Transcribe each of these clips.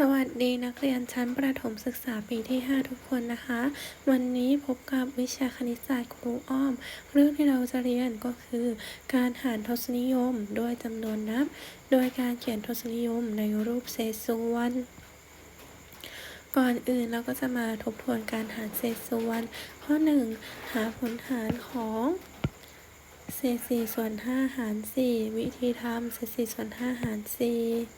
สวัสดีนักเรียนชั้นประถมศึกษาปีที่ 5 ทุกคนนะคะ วันนี้พบกับวิชาคณิตศาสตร์ครูอ้อม เรื่องที่เราจะเรียนก็คือ การหารทศนิยมด้วยจำนวนนับ โดยการเขียนทศนิยมในรูปเศษส่วนก่อนอื่นเราก็จะมาทบทวนการหารเศษส่วน ข้อ 1 หาผลหารของเศษ4ส่วน5หาร4วิธีทำเศษ4ส่วน5หาร4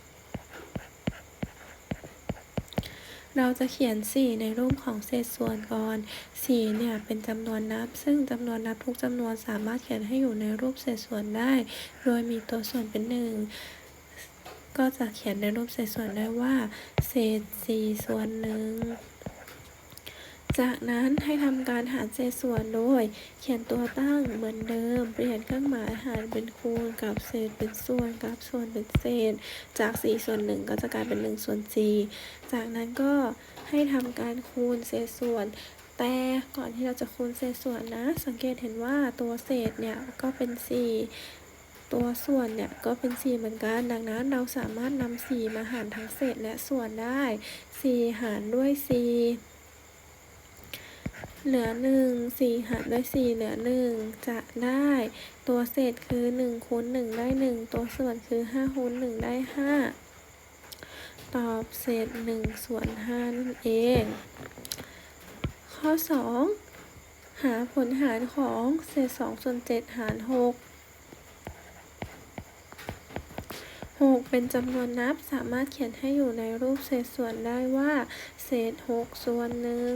เราจะเขียน 4 ในรูปของเศษส่วนก่อน 4 เนี่ย เป็นจำนวนนับ ซึ่งจำนวนนับทุกจำนวนสามารถเขียนให้อยู่ในรูปเศษส่วนได้ โดยมีตัวส่วนเป็น 1 ก็จะเขียนในรูปเศษส่วนได้ว่า เศษ 4 ส่วนหนึ่ง จากนั้นให้ทำการหารเศษส่วนโดย เขียนตัวตั้งเหมือนเดิม เปลี่ยนเครื่องหมายหารเป็นคูณกับเศษเป็นส่วนกับส่วนเป็นเศษ จาก 4 ส่วน 1 ก็จะกลายเป็น 1 ส่วน 4 จากนั้นก็ให้ทำการคูณเศษส่วนแต่ก่อนที่เราจะคูณเศษส่วนนะ สังเกตเห็นว่าตัวเศษเนี่ยก็เป็น 4 ตัวส่วนเนี่ยก็เป็น 4 เหมือนกัน ดังนั้นเราสามารถนำ4มาหารทั้งเศษและส่วนได้ 4 หารด้วย 4 เหลือ1 4หารด้วย4เหลือ1จะได้ ตัวเศษคือ1คูณ1ได้1ตัวส่วนคือ5คูณ1ได้5ตอบเศษ1ส่วน5นั่นเอง ข้อ2หาผลหารของเศษ2ส่วน7หาร6 6เป็นจำนวนนับสามารถเขียนให้อยู่ในรูปเศษส่วนได้ว่า เศษ6ส่วนหนึ่ง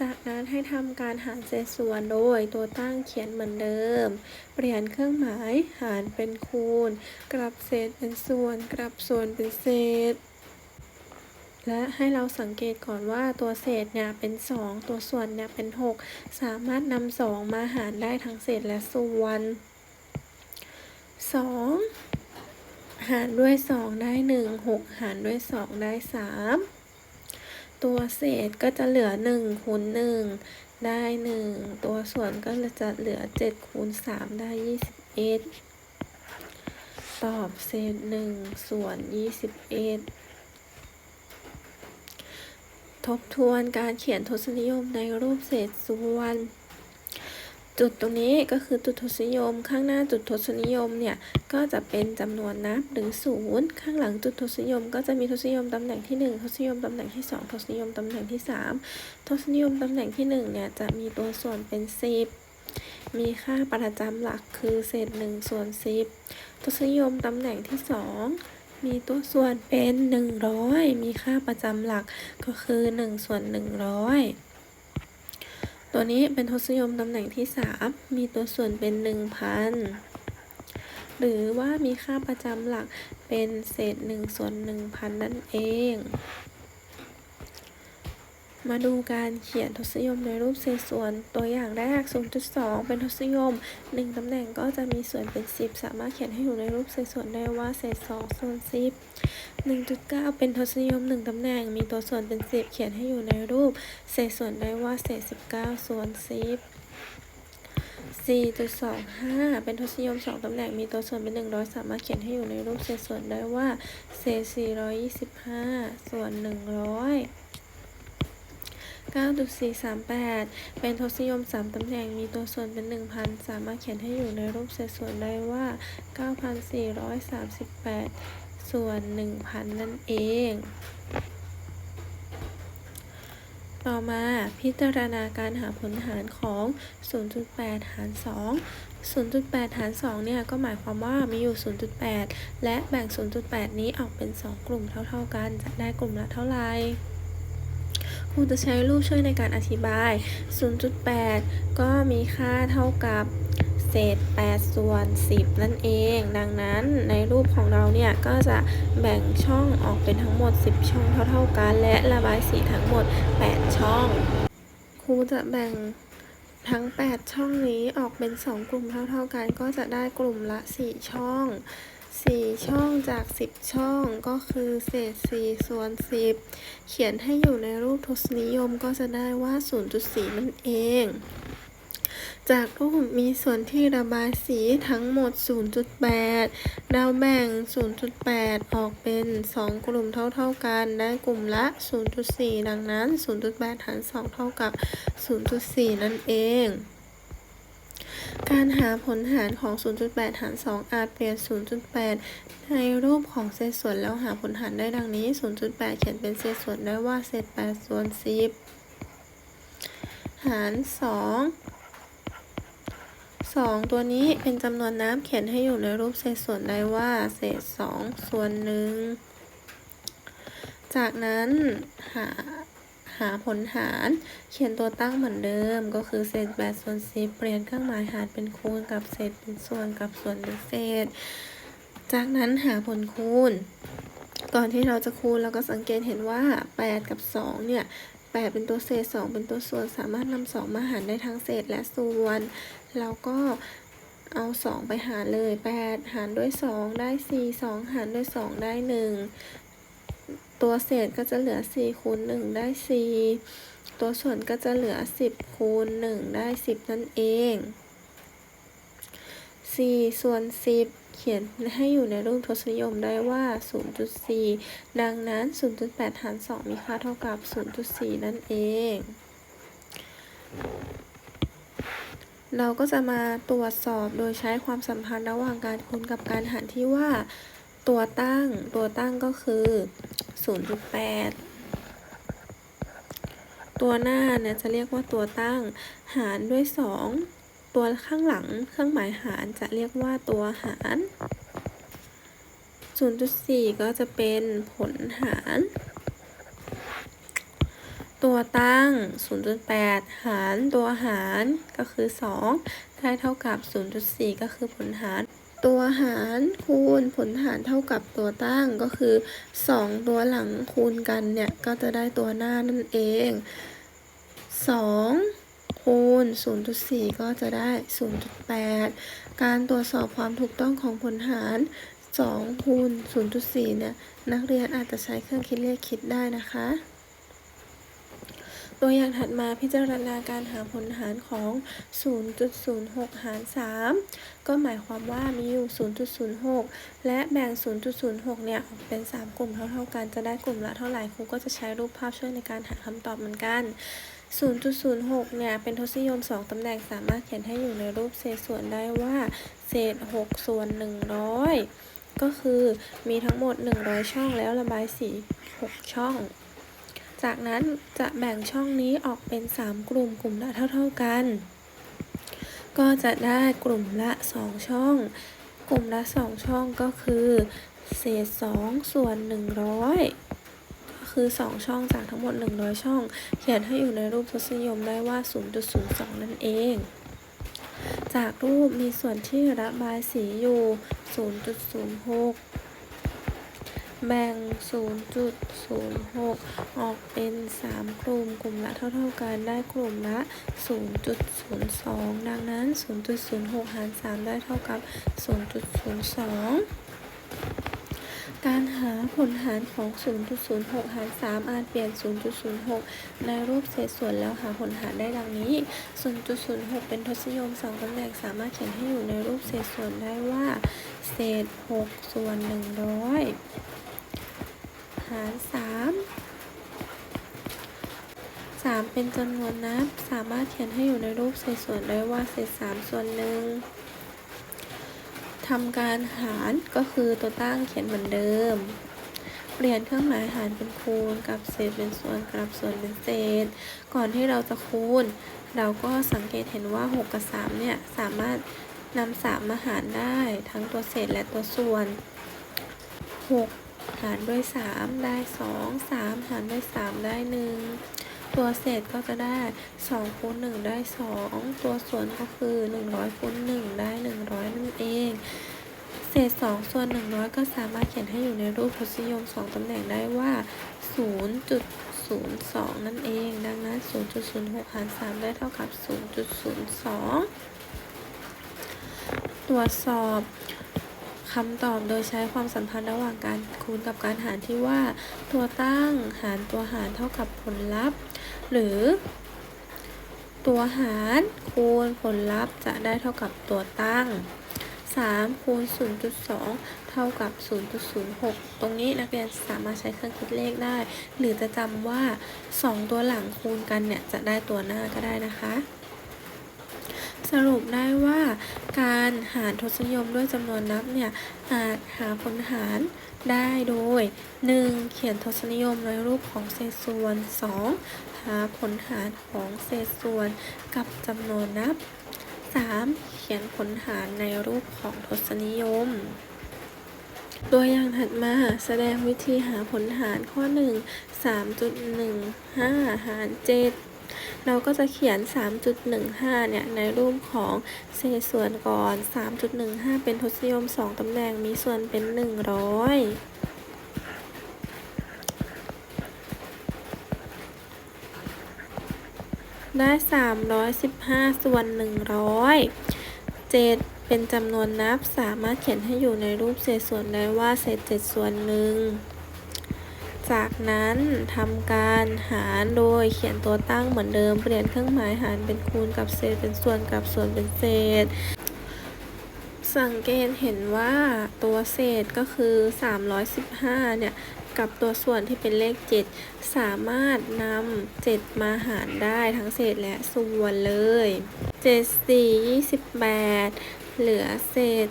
จากนั้นให้ทำการหารเศษส่วนโดยตัวตั้งเขียนเหมือนเดิม เปลี่ยนเครื่องหมายหารเป็นคูณ กลับเศษเป็นส่วน กลับส่วนเป็นเศษ และให้เราสังเกตก่อนว่าตัวเศษเนี่ยเป็น 2 ตัวส่วนเนี่ยเป็น 6 สามารถนำ2มาหารได้ทั้งเศษและส่วน 2 หารด้วย 2 ได้ 1 6 หารด้วย 2 ได้ 3 ตัวเศษก็จะเหลือ1คูณ1ได้ 1 ตัวส่วนก็จะเหลือ7คูณ3ได้ 21 ตอบเศษ1ส่วน 21 ทบทวนการเขียนทศนิยมในรูปเศษส่วน จุดตรงนี้ก็คือจุดทศนิยม ข้างหน้าจุดทศนิยมเนี่ยก็จะเป็นจำนวนนับหรือศูนย์ข้างหลังจุดทศนิยม ก็จะมีทศนิยมตำแหน่งที่ 1 ทศนิยมตำแหน่งที่ 2 ทศนิยมตำแหน่งที่ 3 ทศนิยมตำแหน่งที่1เนี่ยจะมีตัวส่วนเป็น 10 มีค่าประจำหลักคือเศษ1ส่วน10 ทศนิยมตำแหน่งที่ 2มีตัวส่วนเป็น 100 มีค่าประจำหลักก็คือ 1 ส่วน 100 ตัวนี้เป็นทศนิยมตำแหน่งที่ 3 มีตัวส่วนเป็น 1,000 หรือว่ามีค่าประจำหลักเป็นเศษ1ส่วน1,000 นั่นเอง มาดูการเขียนทศนิยมในรูปเศษส่วน ตัวอย่างแรก 0.2 เป็นทศนิยม 1ตำแหน่งก็จะมีส่วนเป็น 10 สามารถเขียนให้อยู่ในรูปเศษส่วนได้ว่าเศษ2ส่วน10 1.9 เป็นทศนิยม 1 ตำแหน่ง มีตัวส่วนเป็น 10 เขียนให้อยู่ในรูป เศษส่วนได้ว่าเศษ 19 ส่วน 10 4.25 เป็นทศนิยม 2 ตำแหน่ง มีตัวส่วนเป็น 100 สามารถเขียนให้อยู่ในรูปเศษส่วนได้ว่า เศษ 425 ส่วน 100 9.438 เป็นทศนิยม 3 ตำแหน่ง มีตัวส่วนเป็น 1,000 สามารถเขียนให้อยู่ในรูปเศษส่วนได้ว่า 9,438 ส่วน 1,000 นั่นเอง ต่อมาพิจารณาการหาผลหารของ 0.8 หาร 2 0.8 หาร 2 เนี่ย ก็หมายความว่ามีอยู่ 0.8 และแบ่ง 0.8 นี้ออกเป็น 2 กลุ่มเท่า ๆ กัน จะได้กลุ่มละเท่าไหร่ครูจะใช้รูปช่วยในการอธิบาย 0.8 ก็มีค่าเท่ากับ เศษ 8 ส่วน 10 นั่นเอง ดังนั้นในรูปของเราเนี่ย ก็จะแบ่งช่องออกเป็นทั้งหมด 10 ช่องเท่าๆกัน และระบายสีทั้งหมด 8 ช่อง ครูจะแบ่งทั้ง 8 ช่องนี้ออกเป็น 2 กลุ่มเท่าๆกัน ก็จะได้กลุ่มละ 4 ช่อง 4 ช่องจาก 10 ช่องก็คือเศษ 4 ส่วน 10 เขียนให้อยู่ในรูปทศนิยมก็จะได้ว่า 0.4 นั่นเอง จากรูปมีส่วนที่ระบายสีทั้งหมด 0.8 เราแบ่ง 0.8 ออกเป็น 2 กลุ่มเท่าๆกัน ได้กลุ่มละ 0.4 ดังนั้น 0.8 หาร 2 เท่ากับ 0.4 นั่นเองการหาผลหารของ 0.8 หาร 2 อาจเปลี่ยน 0.8 ในรูปของเศษส่วนแล้วหาผลหารได้ดังนี้ 0.8 เขียนเป็นเศษส่วนได้ว่าเศษ 8 ส่วน 10 หาร 2 2 ตัวนี้เป็นจำนวนน้ำเขียนให้อยู่ในรูปเศษส่วนได้ว่า เศษ 2 ส่วน1จากนั้นหาหาผลหาร เขียนตัวตั้งเหมือนเดิม ก็คือเศษ8ส่วน10เปลี่ยนเครื่องหมายหารเป็นคูณกับเศษเป็นส่วนกับส่วนเป็นเศษ จากนั้นหาผลคูณ ก่อนที่เราจะคูณเราก็สังเกตเห็นว่า 8 กับ 2 เนี่ย8เป็นตัวเศษ 2 เป็นตัวส่วนสามารถนำ2มาหารได้ทั้งเศษและส่วน เราก็เอา 2 ไปหารเลย 8 หารด้วย 2 ได้ 4 2 หารด้วย 2 ได้ 1 ตัวเศษก็จะเหลือ 4 คูณ 1 ได้ 4 ตัวส่วนก็จะเหลือ 10 คูณ 1 ได้ 10 นั่นเอง 4 ส่วน 10 เขียนให้อยู่ในรูปทศนิยมได้ว่า 0.4 ดังนั้น 0.8 หาร 2 มีค่าเท่ากับ 0.4 นั่นเอง เราก็จะมาตรวจสอบโดยใช้ความสัมพันธ์ระหว่างการคูณกับการหารที่ว่า ตัวตั้ง ตัวตั้งก็คือ 0.8 ตัวหน้าเนี่ยจะเรียกว่าตัวตั้ง หารด้วย 2 ตัวข้างหลังเครื่องหมายหารจะเรียกว่าตัวหาร 0.4 ก็จะเป็นผลหาร ตัวตั้ง 0.8 หารตัวหารก็คือ 2 ได้เท่ากับ 0.4 ก็คือผลหาร ตัวหารคูณผลหารเท่ากับตัวตั้งก็คือ 2 ตัวหลังคูณกันเนี่ย ก็จะได้ตัวหน้านั่นเอง 2คูณ 0.4 ก็จะได้ 0.8 การตรวจสอบความถูกต้องของผลหาร 2 คูณ 0.4 เนี่ย นักเรียนอาจจะใช้เครื่องคิดเลขคิดได้นะคะ ตัวอย่างถัดมาพิจารณาการหาผลหารของ 0.06 หาร 3 ก็หมายความว่ามีอยู่ 0.06 และแบ่ง 0.06 เนี่ยออกเป็น 3 กลุ่มเท่าๆกันจะได้กลุ่มละเท่าไหร่ครูก็จะใช้รูปภาพช่วยในการหาคำตอบเหมือนกัน0.06 เนี่ย เป็นทศนิยม 2 ตำแหน่งสามารถเขียนให้อยู่ในรูปเศษส่วนได้ว่า เศษ 6 ส่วน 100 ก็คือมีทั้งหมด 100 ช่องแล้วระบายสี 6 ช่อง จากนั้นจะแบ่งช่องนี้ออกเป็น 3 กลุ่มกลุ่มละเท่า ๆกัน ก็จะได้กลุ่มละ 2 ช่อง กลุ่มละ 2 ช่องก็คือ เศษ 2 ส่วน 100 ก็คือ 2 ช่องจากทั้งหมด 100 ช่อง เขียนให้อยู่ในรูปทศนิยมได้ว่า 0.02 นั่นเอง จากรูปมีส่วนที่ระบายสีอยู่ 0.06 แบ่ง 0.06 ออกเป็น 3 กลุ่ม กลุ่มละเท่าๆกัน ได้กลุ่มละ 0.02 ดังนั้น 0.06 หาร 3 ได้เท่ากับ 0.02 การหาผลหารของ 0.06 หาร 3 อาจเปลี่ยน 0.06 ในรูปเศษส่วนแล้วหาผลหารได้ดังนี้ 0.06 เป็นทศนิยม2ตำแหน่งสามารถเขียนให้อยู่ในรูปเศษส่วนได้ว่าเศษ 6 ส่วน 100 หาร3 3เป็นจำนวนนับ สามารถเขียนให้อยู่ในรูปเศษส่วนได้ว่าเศษ3ส่วน1ทำการหารก็คือตัวตั้งเขียนเหมือนเดิม เปลี่ยนเครื่องหมายหารเป็นคูณกับเศษเป็นส่วนกับส่วนเป็นเศษ ก่อนที่เราจะคูณ เราก็สังเกตเห็นว่า 6 กับ 3 เนี่ย สามารถนำ3มาหารได้ทั้งตัวเศษและตัวส่วน 6 หารด้วย 3 ได้ 2 3 หารด้วย 3 ได้ 1 ตัวเศษก็จะได้2คูณ1ได้ 2 ตัวส่วนก็คือ 100คูณ1ได้ 100 นั่นเองเศษ 2 ส่วน 100 ก็สามารถเขียนให้อยู่ในรูปทศนิยม 2 ตำแหน่งได้ว่า 0.02 นั่นเอง ดังนั้น 0.06 หาร 3 ได้เท่ากับ 0.02 ตรวจสอบ คำตอบโดยใช้ความสัมพันธ์ระหว่างการคูณกับการหารที่ว่า ตัวตั้งหารตัวหารเท่ากับผลลัพธ์ หรือ ตัวหารคูณผลลัพธ์จะได้เท่ากับตัวตั้ง 3 คูณ 0.2 เท่ากับ 0.06 ตรงนี้นักเรียนสามารถใช้เครื่องคิดเลขได้ หรือจะจำว่า 2 ตัวหลังคูณกันเนี่ยจะได้ตัวหน้าก็ได้นะคะ สรุปได้ว่าการหารทศนิยมด้วยจำนวนนับเนี่ยอาจหาผลหารได้โดย 1. เขียนทศนิยมในรูปของเศษส่วน 2. หาผลหารของเศษส่วนกับจำนวนนับ 3. เขียนผลหารในรูปของทศนิยมตัวอย่างถัดมาแสดงวิธีหาผลหารข้อ 1 3.15 หาร 7 เราก็จะเขียน 3.15 เนี่ย ในรูปของเศษส่วนก่อน 3.15 เป็นทศนิยม 2 ตำแหน่ง มีส่วนเป็น 100ได้ 315 ส่วน 100 7 เป็นจำนวนนับสามารถเขียนให้อยู่ในรูปเศษส่วนได้ว่าเศษ 7 ส่วนหนึ่ง จากนั้นทำการหารโดยเขียนตัวตั้งเหมือนเดิม เปลี่ยนเครื่องหมายหารเป็นคูณกับเศษเป็นส่วนกับส่วนเป็นเศษ สังเกตเห็นว่าตัวเศษก็คือ 315 เนี่ยกับตัวส่วนที่เป็นเลข 7 สามารถนำ7มาหารได้ทั้งเศษและส่วนเลย 7 4 28 เหลือเศษ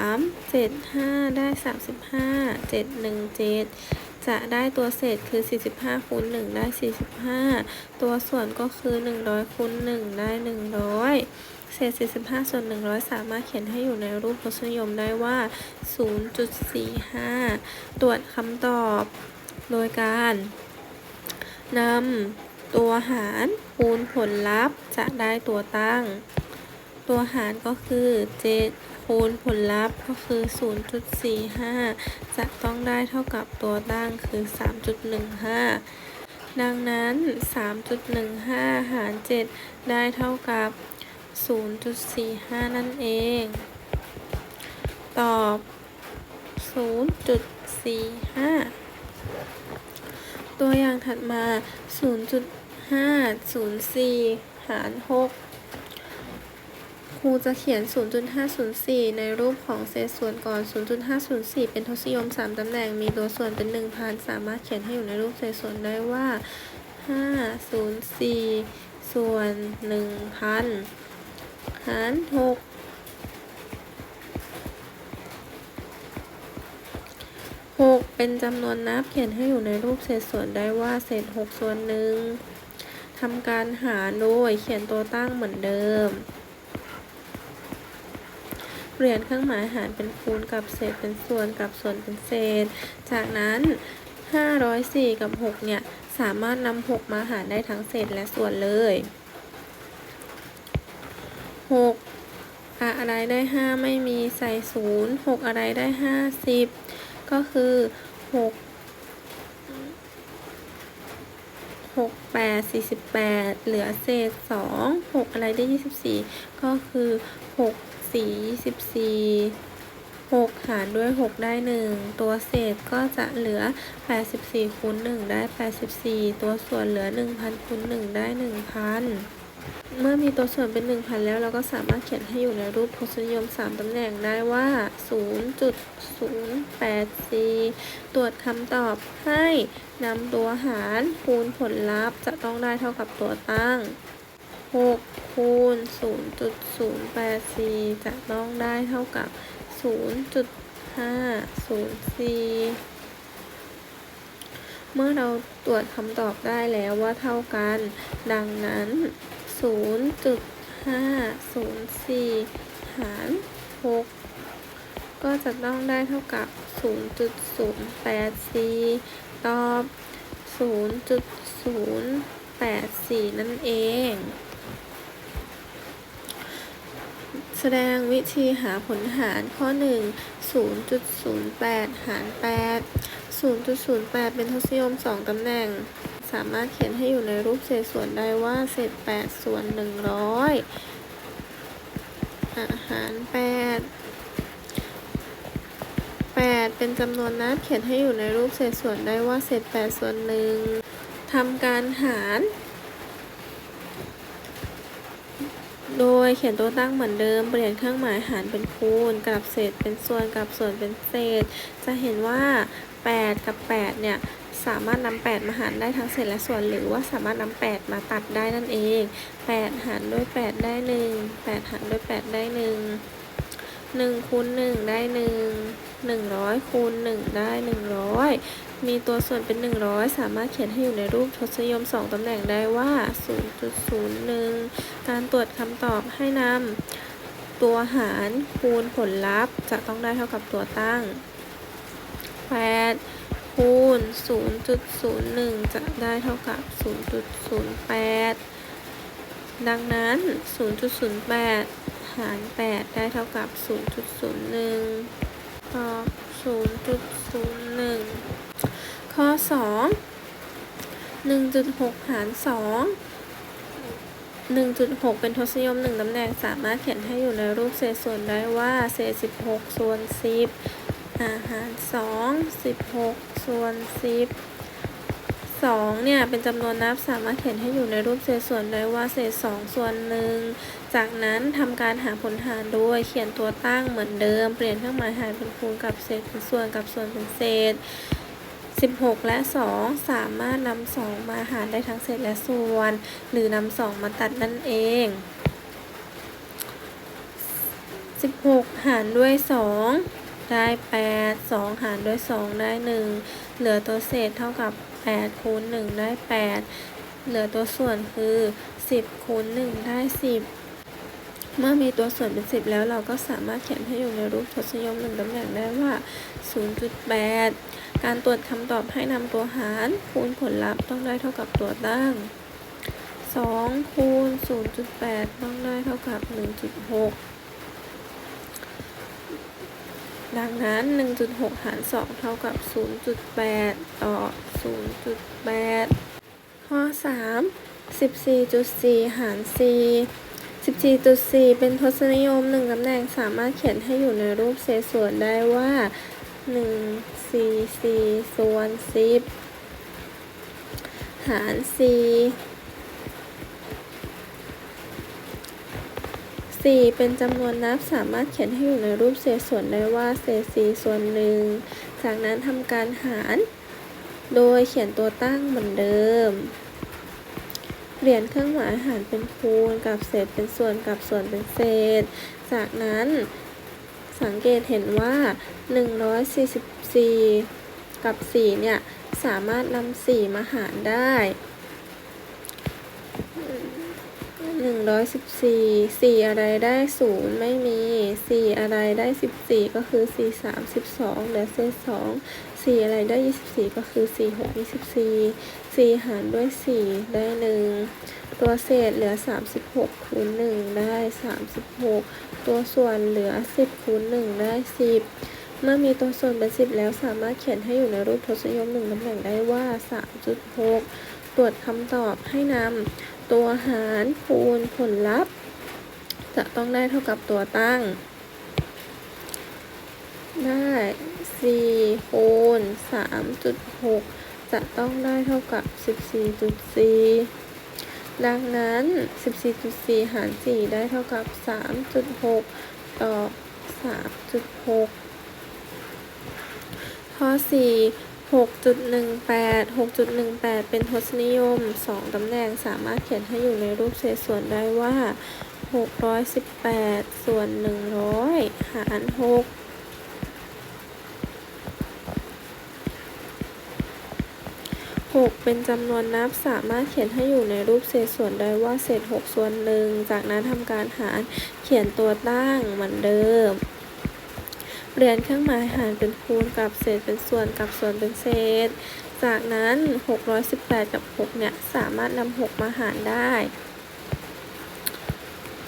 3 7 5 ได้ 35 7 1 7 จะได้ตัวเศษคือ 45คูณ1ได้ 45 ตัวส่วนก็คือ 100คูณ1ได้ 100 เศษ 45 ส่วน 100 สามารถเขียนให้อยู่ในรูปทศนิยมได้ว่า 0.45 ตรวจคำตอบโดยการนำตัวหารคูณผลลัพธ์จะได้ตัวตั้ง ตัวหารก็คือ7 คูณผลลัพธ์ก็คือ 0.45 จะต้องได้เท่ากับตัวตั้งคือ 3.15 ดังนั้น 3.15 หาร 7 ได้เท่ากับ 0.45 นั่นเอง ตอบ 0.45 ตัวอย่างถัดมา 0.504 หาร 6 รูจะเขียน 0.504 ในรูปของเศษส่วนก่อน 0.504 เป็นทศนิยม 3 ตำแหน่ง มีตัวส่วนเป็น 1,000 สามารถเขียนให้อยู่ในรูปเศษส่วนได้ว่า 504 ส่วน 1,000 หาร 6 6 เป็นจำนวนนับเขียนให้อยู่ในรูปเศษส่วนได้ว่า เศษ 6 ส่วนหนึ่งทำการหารโดยเขียนตัวตั้งเหมือนเดิม เปลี่ยนเครื่องหมายหารเป็นคูณกับเศษเป็นส่วนกับส่วนเป็นเศษ จากนั้น 504 กับ 6 เนี่ย สามารถนำ6มาหารได้ทั้งเศษและส่วนเลย 6 อะไรได้ 5 ไม่มีใส่ 0 6 อะไรได้ 50 ก็คือ 6 6 8 48 เหลือเศษ 2 6 อะไรได้ 24 ก็คือ 6 4 24 6หารด้วย6ได้1ตัวเศษก็จะเหลือ84คูณ1ได้84ตัวส่วนเหลือ1,000คูณ1ได้1,000เมื่อมีตัวส่วนเป็น 1,000 แล้วเราก็สามารถเขียนให้อยู่ในรูปทศนิยม 3 ตำแหน่งได้ว่า 0.084 ตรวจคำตอบให้นำตัวหารคูณผลลัพธ์จะต้องได้เท่ากับตัวตั้ง 6คูณ0.084จะต้องได้เท่ากับ0.504เมื่อเราตรวจคำตอบได้แล้วว่าเท่ากัน ดังนั้น 0.504 หาร 6 ก็จะต้องได้เท่ากับ 0.084 ตอบ 0.084 นั่นเอง แสดงวิธีหาผลหารข้อ 1 0.08 หาร 8 0.08 เป็นทศนิยม 2 ตำแหน่ง สามารถเขียนให้อยู่ในรูปเศษส่วนได้ว่า เศษ 8 ส่วน 100 อาหาร 8 8 เป็นจำนวนนับเขียนให้อยู่ในรูปเศษส่วนได้ว่า เศษ 8 ส่วน 1ทำการหาร โดยเขียนตัวตั้งเหมือนเดิม เปลี่ยนเครื่องหมายหารเป็นคูณกลับเศษเป็นส่วนกลับส่วนเป็นเศษ จะเห็นว่า 8 กับ 8 เนี่ยสามารถนำ8มาหารได้ทั้งเศษและส่วนหรือว่าสามารถนำ8มาตัดได้นั่นเอง 8 หารด้วย 8 ได้ 1 8 หารด้วย 8 ได้ 1 1คูณ1ได้1 100คูณ1ได้100มีตัวส่วนเป็น100สามารถเขียนให้อยู่ในรูปทศนิยม2ตำแหน่งได้ว่า0.01การตรวจคำตอบให้นำตัวหารคูณผลลัพธ์จะต้องได้เท่ากับตัวตั้ง8คูณ 0.01 จะได้เท่ากับ 0.08 ดังนั้น 0.08 หาร 8 ได้เท่ากับ 0.01 ตอบ 0.01 ข้อ 2 1.6 หาร 2 1.6 เป็นทศนิยม 1 ตำแหน่งสามารถเขียนให้อยู่ในรูปเศษส่วนได้ว่าเศษ 16 ส่วน 10 อาหาร 2 16 ส่วน 10 2เนี่ยเป็นจำนวนนับสามารถเขียนให้อยู่ในรูปเศษส่วนได้ว่าเศษ 2 ส่วน1จากนั้นทำการหาผลหารโดยเขียนตัวตั้งเหมือนเดิม เปลี่ยนเครื่องหมายหารเป็นคูณกับเศษเป็นส่วนกับส่วนเป็นเศษ 16 และ 2 สามารถนำ2มาหารได้ทั้งเศษและส่วน หรือนำ2มาตัดนั่นเอง 16 หารด้วย 2 ได้ 8 2 หารด้วย 2 ได้ 1 เหลือตัวเศษเท่ากับ 8คูณ1ได้ 8 เหลือตัวส่วนคือ 10คูณ1ได้ 10 เมื่อมีตัวส่วนเป็น 10 แล้วเราก็สามารถเขียนให้อยู่ในรูปทศนิยม1ตำแหน่งได้ว่า 0.8 การตรวจคำตอบให้นำตัวหารคูณผลลัพธ์ต้องได้เท่ากับตัวตั้ง 2 คูณ 0.8 ต้องได้เท่ากับ 1.6 ดังนั้น 1.6 หาร 2 เท่ากับ 0.8 ต่อ 0.8 ข้อ 3 14.4 หาร 4 14.4 เป็นทศนิยม 1ตำแหน่งสามารถเขียนให้อยู่ในรูปเศษส่วนได้ว่า 1 4 4ส่วน10 หาร 4 4 เป็นจำนวนนับสามารถเขียนให้อยู่ในรูปเศษส่วนได้ว่าเศษ4ส่วน1จากนั้นทำการหาร โดยเขียนตัวตั้งเหมือนเดิมเปลี่ยนเครื่องหมายหารเป็นคูณกับเศษเป็นส่วนกับส่วนเป็นเศษ จากนั้นสังเกตเห็นว่า 144 กับ 4 เนี่ย สามารถนำ4มาหารได้ หนึ่งร้อยสิบสี่สี่อะไรได้ศูนย์ไม่มีสี่อะไรได้สิบสี่ก็คือสี่สามสิบสองเหลือเศษสองสี่อะไรได้ยี่สิบสี่ก็คือสี่หกยี่สิบสี่สี่หารด้วยสี่ได้หนึ่งตัวเศษเหลือสามสิบหกคูณหนึ่งได้สามสิบหกตัวส่วนเหลือสิบคูณหนึ่งได้สิบเมื่อมีตัวส่วนเป็นสิบแล้วสามารถเขียนให้อยู่ในรูปทศนิยมหนึ่งตำแหน่งได้ว่าสามจุดหกตรวจคำตอบให้นำ ตัวหารคูณผลลัพธ์ จะต้องได้เท่ากับตัวตั้ง ได้4คูณ3.6 จะต้องได้เท่ากับ 14.4 ดังนั้น 14.4 หาร 4 ได้เท่ากับ 3.6 ต่อ 3.6 ข้อ 4 6.18 6.18 เป็นทศนิยม 2 ตำแหน่งสามารถเขียนให้อยู่ในรูปเศษส่วนได้ว่า 618 ส่วน 100 หาร6 6เป็นจำนวนนับสามารถเขียนให้อยู่ในรูปเศษส่วนได้ว่าเศษ6ส่วน1จากนั้นทำการหารเขียนตัวตั้งเหมือนเดิม เปลี่ยนเครื่องหมายหารเป็นคูณกับเศษเป็นส่วนกับส่วนเป็นเศษ จากนั้น 618 กับ 6 เนี่ย สามารถนำ6มาหารได้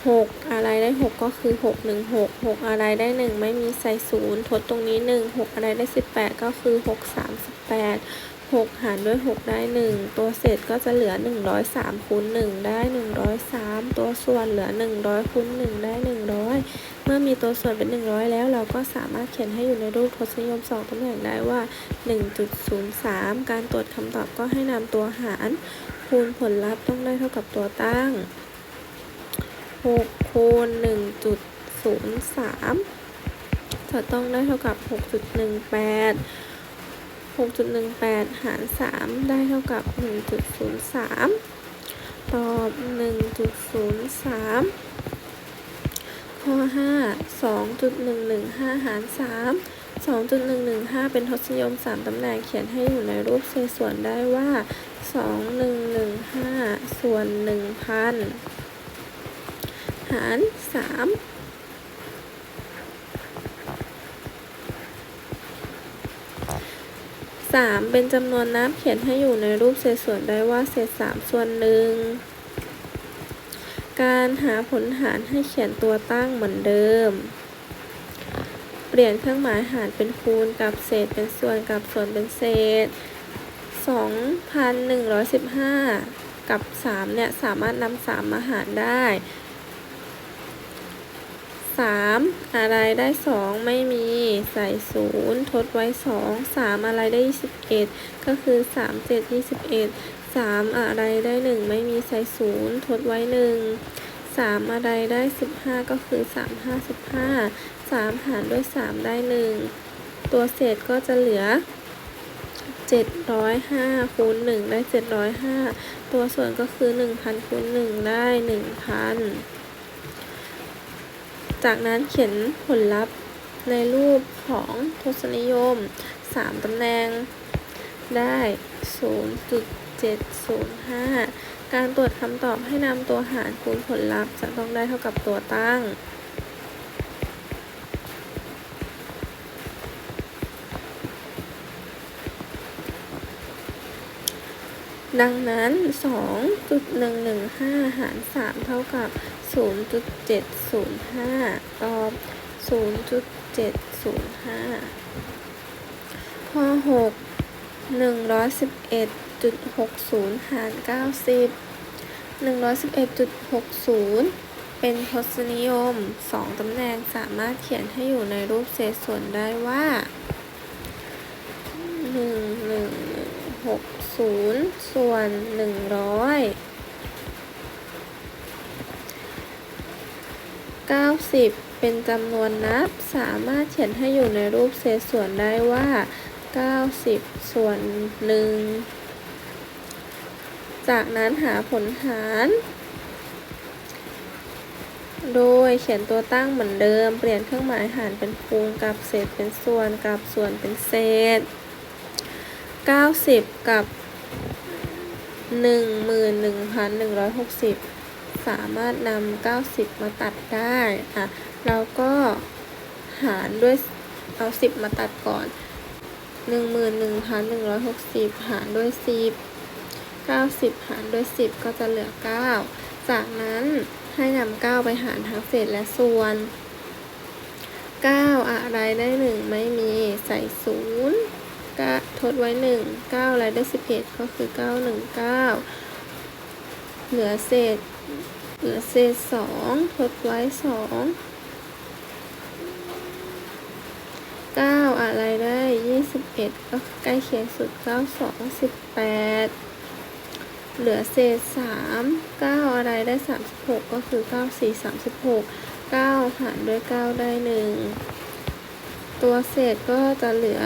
6 อะไรได้ 6 ก็คือ 6 1 6 6 อะไรได้ 1 ไม่มีใส่ศูนย์ทดตรงนี้ 1 6 อะไรได้ 18 ก็คือ 6 38 6 หารด้วย 6 ได้ 1 ตัวเศษก็จะเหลือ 103คูณ1ได้ 103 ตัวส่วนเหลือ 100คูณ1ได้ 100 เมื่อมีตัวส่วนเป็น 100 แล้วเราก็สามารถเขียนให้อยู่ในรูปทศนิยม 2ตำแหน่งได้ว่า 1.03 การตรวจคำตอบก็ให้นำตัวหารคูณผลลัพธ์ต้องได้เท่ากับตัวตั้ง 6 คูณ 1.03 จะต้องได้เท่ากับ 6.18 6.18 หาร 3 ได้เท่ากับ 1.03 ตอบ 1.03 ข้อ 5 2.115 หาร 3 2.115 เป็นทศนิยม 3 ตำแหน่งเขียนให้อยู่ในรูปเศษส่วนได้ว่า 2115 ส่วน 1,000 หาร 3 สามเป็นจำนวนนับเขียนให้อยู่ในรูปเศษส่วนได้ว่าเศษสามส่วนหนึ่งการหาผลหารให้เขียนตัวตั้งเหมือนเดิม เปลี่ยนเครื่องหมายหารเป็นคูณกับเศษเป็นส่วนกับส่วนเป็นเศษ 2,115 กับ 3 เนี่ย สามารถนำ3มาหารได้ 3 อะไรได้ 2 ไม่มีใส่ 0 ทดไว้ 2 3 อะไรได้ 21 ก็คือ 3 7 21 3 อะไรได้ 1 ไม่มีใส่ 0 ทดไว้ 1 3 อะไรได้ 15 ก็คือ 3 5 15 3 หารด้วย 3 ได้ 1 ตัวเศษก็จะเหลือ 705คูณ1ได้ 705 ตัวส่วนก็คือ 1,000คูณ1ได้ 1,000 จากนั้นเขียนผลลัพธ์ในรูปของทศนิยม 3ตำแหน่งได้ 0.705 การตรวจคำตอบให้นำตัวหารคูณผลลัพธ์จะต้องได้เท่ากับตัวตั้ง ดังนั้น 2.115 หาร 3 เท่ากับ 0.705 ตอบ 0.705 ข้อ 6 111.60 หาร 90 111.60 เป็นทศนิยม 2 ตำแหน่งสามารถเขียนให้อยู่ในรูปเศษส่วนได้ว่า 1 1 6 0 ส่วน 100 90 เป็นจำนวนนับ สามารถเขียนให้อยู่ในรูปเศษส่วนได้ว่า 90 ส่วน1จากนั้นหาผลหาร โดยเขียนตัวตั้งเหมือนเดิม เปลี่ยนเครื่องหมายหารเป็นคูณกับเศษเป็นส่วนกับส่วนเป็นเศษ 90 กับ 11,160 สามารถนำ90 มาตัดได้อะเราก็หารด้วยเอา 10 มาตัดก่อน 11,160 หารด้วย 10 90 หารด้วย 10 ก็จะเหลือ 9 จากนั้นให้นำ9ไปหารทั้งเศษและส่วน 9 อะไรได้ 1 ไม่มีใส่0ก็ทดไว้ 1 9 อะไรได้ 11 ก็คือ 9 1 9 เหลือเศษ เหลือเศษ2ทดไว้2 9อะไรได้21ก็ใกล้เคียงสุด9 2 18เหลือเศษ3 9อะไรได้36ก็คือ9 4 36 9หารด้วย9ได้1ตัวเศษก็จะเหลือ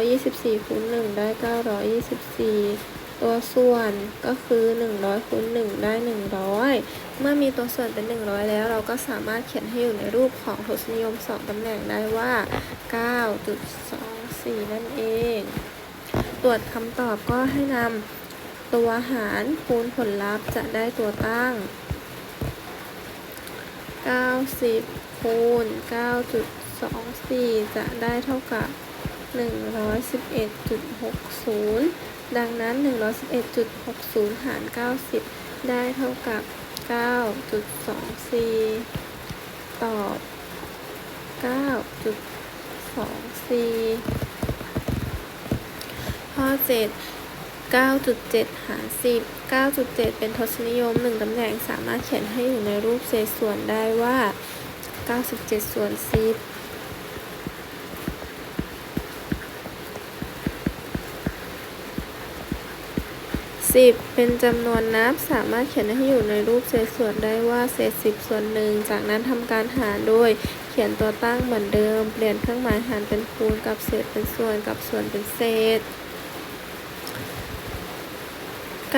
924คูณ1ได้924 ตัวส่วนก็คือ 100คูณ1ได้ 100 เมื่อมีตัวส่วนเป็น 100 แล้ว เราก็สามารถเขียนให้อยู่ในรูปของทศนิยม 2ตำแหน่งได้ว่า 9.24 นั่นเอง ตรวจคำตอบก็ให้นำตัวหารคูณผลลัพธ์จะได้ตัวตั้ง 90คูณ9.24 จะได้เท่ากับ 111.60 ดังนั้น 111.60 หาร 90 ได้เท่ากับ 9.24 ตอบ 9.24 ข้อ 7 9.7 หาร 10 9.7 เป็นทศนิยม 1ตำแหน่งสามารถเขียนให้อยู่ในรูปเศษส่วนได้ว่า 97 ส่วน 10 10 เป็นจำนวนนับสามารถเขียนให้อยู่ในรูปเศษส่วนได้ว่าเศษ 10 ส่วนหนึ่งจากนั้นทำการหารโดย เขียนตัวตั้งเหมือนเดิม เปลี่ยนเครื่องหมายหารเป็นคูณกับเศษเป็นส่วนกับส่วนเป็นเศษ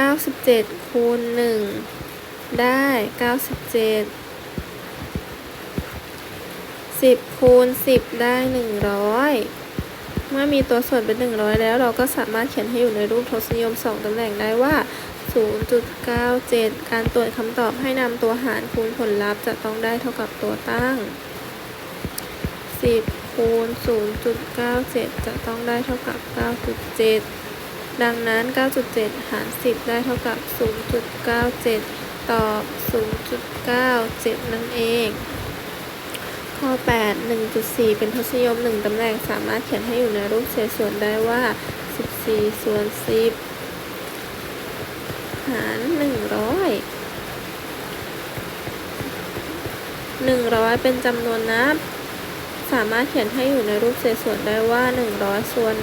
97 คูณ 1 ได้ 97 10 คูณ 10 ได้ 100 เมื่อมีตัวส่วนเป็น 100 แล้ว เราก็สามารถเขียนให้อยู่ในรูปทศนิยม 2 ตำแหน่งได้ว่า 0.97 การตรวจคำตอบให้นำตัวหารคูณผลลัพธ์จะต้องได้เท่ากับตัวตั้ง 10 คูณ 0.97 จะต้องได้เท่ากับ 9.7 ดังนั้น 9.7 หาร 10 ได้เท่ากับ 0.97 ตอบ 0.97 นั่นเอง ข้อ 8 1.4 เป็นทศนิยม 1 ตำแหน่งสามารถเขียนให้อยู่ในรูปเศษส่วนได้ว่า 14 ส่วน 10 หาร 100 100 เป็นจำนวนนับ สามารถเขียนให้อยู่ในรูปเศษส่วนได้ว่า 100 ส่วน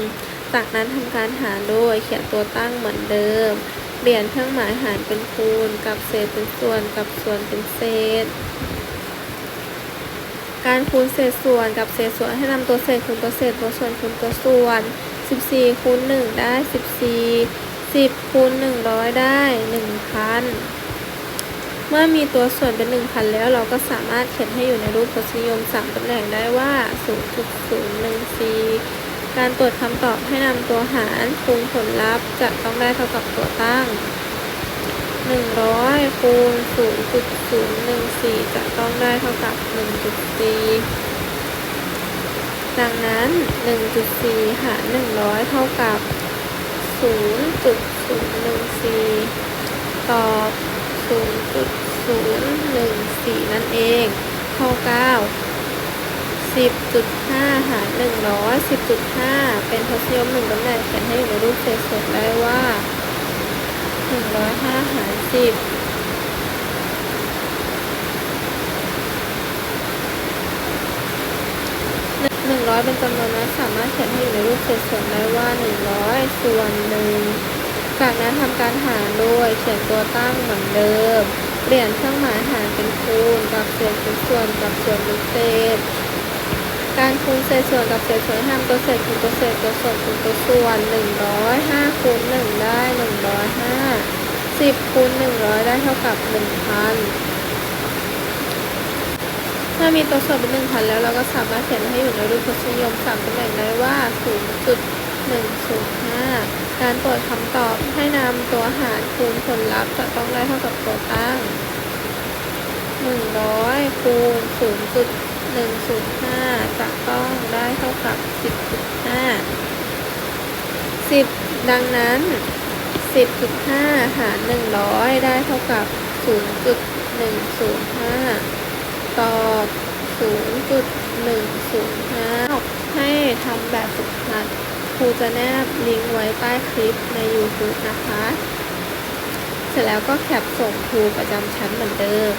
1 จากนั้นทำการหารโดยเขียนตัวตั้งเหมือนเดิม เปลี่ยนเครื่องหมายหารเป็นคูณ กับเศษเป็นส่วน กับส่วนเป็นเศษ การคูณเศษส่วนกับเศษส่วนให้นำตัวเศษคูณตัวเศษตัวส่วนคูณตัวส่วน 14คูณ1ได้ 14 10คูณ100 ได้ 1,000 เมื่อมีตัวส่วนเป็น 1,000 แล้วเราก็สามารถเขียนให้อยู่ในรูปทศนิยม 3ตำแหน่งได้ว่า 0.014 การตรวจคำตอบให้นำตัวหารคูณผลลัพธ์จะต้องได้เท่ากับตัวตั้ง 100คูณ0.014จะต้องได้เท่ากับ1.4ดังนั้น1.4หาร100เท่ากับ0.014ตอบ0.014นั่นเองข้อ9 10.5หาร100 10.5เป็นทศนิยม1ตำแหน่งเขียนให้อยู่ในรูปเศษส่วนได้ว่า 105หาร10หนึ่งร้อยเป็นจำนวนนับสามารถเขียนให้อยู่ในรูปเศษส่วนได้ว่า100ส่วนหนึ่งจากนั้นทำการหารโดยเขียนตัวตั้งเหมือนเดิม เปลี่ยนเครื่องหมายหารเป็นคูณกับเศษส่วนกับส่วนเป็นเศษการคูณเศษส่วนกับเศษส่วนห้ามตัวเศษคูณตัวเศษตัวส่วนคูณตัวส่วน105คูณ1ได้ 105 10คูณ100ได้เท่ากับ1,000เมื่อมีตัวส่วนเป็น1,000แล้วเราก็สามารถเขียนให้อยู่ในรูปทศนิยม3ตำแหน่งได้ว่า0.105การตรวจคำตอบให้นำตัวหารคูณผลลัพธ์จะต้องได้เท่ากับตัวตั้ง100คูณ0.105จะต้องได้เท่ากับ10.5 10ดังนั้น 10.5 หาร 100 ได้เท่ากับ 0.105 ตอบ 0.105 ให้ทำแบบฝึกหัดครูจะแนบลิงก์ไว้ใต้คลิปใน YouTube นะคะ เสร็จแล้วก็แคปส่งครูประจำชั้นเหมือนเดิม